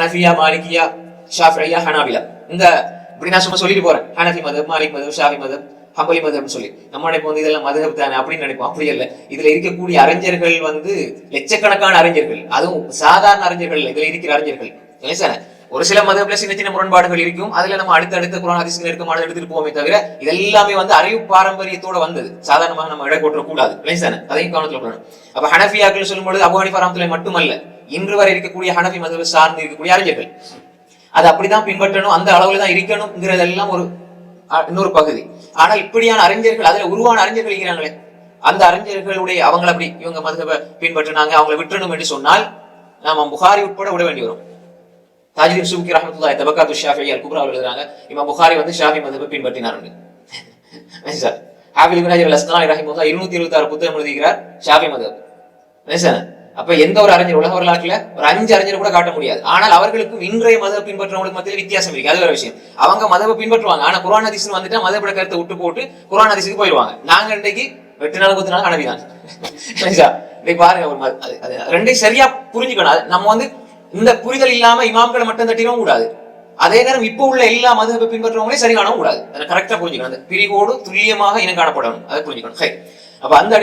ஹனஃபியா மாலிகியா ஷாஃபியா ஹனாபிலா. இந்த இப்படி நான் சும்மா சொல்லிட்டு போறேன். ஹனஃபி மதம் மாலிக் மதம் ஷாஃபி மதம் ஹம்பலி மதம்னு சொல்லி. நம்ம நினைப்போம் வந்து இதெல்லாம் மதம் தானே அப்படின்னு நினைப்போம். அப்படி இல்ல இதுல இருக்கக்கூடிய அறிஞர்கள் வந்து லட்சக்கணக்கான அறிஞர்கள். அதுவும் சாதாரண அறிஞர்கள் இதுல இருக்கிற அறிஞர்கள். லேசான ஒரு சில மதத்துல சின்ன சின்ன முரண்பாடுகள் இருக்கும். அதுல நம்ம அடுத்தடுத்த குரான் ஹதீஸ்கள் எடுக்கமான எடுத்துட்டு போவோமே தவிர இதெல்லாமே வந்து அறிவு பாரம்பரியத்தோட வந்தது. சாதாரணமாக நம்ம இடம் போட்டுற கூடாது அதையும் கவனத்துல கொள்ளணும். அப்ப ஹனஃபியாக்கள் சொல்லும்போது அபு ஹனிஃபா மட்டுமல்ல. இன்று வரை இருக்கக்கூடிய ஹனஃபி மதுவை சார்ந்து இருக்கக்கூடிய அறிஞர்கள். அது அப்படிதான் பின்பற்றணும் அந்த அளவுல தான் இருக்கணும்ங்கிறதெல்லாம் ஒரு அஹ், இன்னொரு பகுதி. ஆனா இப்படியான அறிஞர்கள் அதுல உருவான அறிஞர்கள் இருக்கிறாங்களே அந்த அறிஞர்களுடைய அவங்கள அப்படி இவங்க மதுவை பின்பற்றினாங்க அவங்கள விட்டுறணும் என்று சொன்னால் நாம புகாரி உட்பட விட வேண்டி வரும். தாஜிதீன் சுபுக்கி ரஹமத்துல்லாய் தபக்கா ஷாஃபி அல் குப்ரா எழுதுறாங்க இமாம் புகாரி வந்து ஷாஃபி மதபை பின்பற்றினார் sir Hafiz Ibn Hajar Asqalani ரஹிமஹுல்லாஹ் 226 புத்தகம் எழுதுகிறார் ஷாஃபி மதப் சார் அப்ப எந்த ஒரு அறிஞர் உலக வரலாற்றுல ஒரு அஞ்சு அறிஞர் கூட காட்ட முடியாது. ஆனால் அவர்களுக்கும் இன்றைய மதம் பின்பற்றவங்களுக்கு மத்தியில் வித்தியாசம் இருக்கு. அது ஒரு விஷயம். அவங்க மதவை பின்பற்றுவாங்க. ஆனா குரான் அதிசயம் வந்துட்டா மதப்பட கருத்தை விட்டு போட்டு குரான் ஹதீஸுக்கு போயிடுவாங்க. நாங்க இன்றைக்கு வெட்டு நாள் குத்து நாள் அனவிதான் இன்னைக்கு பாருங்க ஒரு ரெண்டையும் சரியா புரிஞ்சுக்கணும். அது நம்ம வந்து இந்த புரிதல் இல்லாம இமாம்களை மட்டும் தட்டிடவும் கூடாது. அதே நேரம் இப்போ உள்ள எல்லா மதத்தை பின்பற்றவங்களையும் சரி காணவும் கூடாது. அதை கரெக்டா புரிஞ்சுக்கணும். அந்த பிரிவோடு துல்லியமாக இனம் காணப்படணும். அதை புரிஞ்சுக்கணும். சரி. அப்ப அந்த